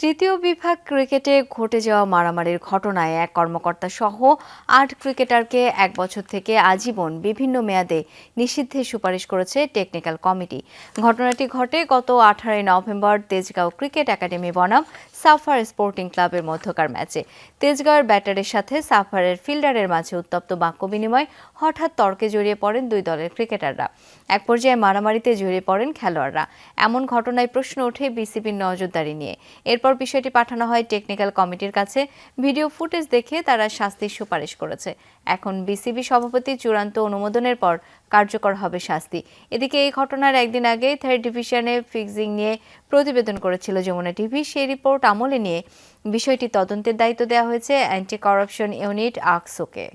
তৃতীয় বিভাগ ক্রিকেটে ঘটে যাওয়া মারামারির ঘটনায় এক কর্মকর্তা সহ আট ক্রিকেটারকে এক বছর থেকে আজীবন বিভিন্ন মেয়াদে নিষিদ্ধের সুপারিশ করেছে টেকনিক্যাল কমিটি। ঘটনাটি ঘটে গত আঠারোই নভেম্বর তেজগাঁও ক্রিকেট একাডেমি বনাম সাফার স্পোর্টিং ক্লাবের মধ্যকার ম্যাচে। তেজগাঁওয়ের ব্যাটারের সাথে সাফারের ফিল্ডারের মাঝে উত্তপ্ত বাক্য বিনিময় হঠাৎ তর্কে জড়িয়ে পড়েন দুই দলের ক্রিকেটাররা। এক পর্যায়ে মারামারিতে জড়িয়ে পড়েন খেলোয়াড়রা। এমন ঘটনায় প্রশ্ন ওঠে বিসিবির নজরদারি নিয়ে। এরপর বিষয়টি পাঠানো হয় টেকনিক্যাল কমিটির কাছে। ভিডিও ফুটেজ দেখে তারা শাস্তির সুপারিশ করেছে। এখন বিসিবি সভাপতি চূড়ান্ত অনুমোদনের পর কার্যকর হবে শাস্তি। এদিকে এই ঘটনার একদিন আগে থার্ড ডিভিশনে ফিক্সিং নিয়ে প্রতিবেদন করেছিল যমুনা টিভি। সেই রিপোর্ট আমলে নিয়ে বিষয়টি তদন্তের দায়িত্ব দেওয়া হয়েছে অ্যান্টি করাপশন ইউনিট আকসোকে।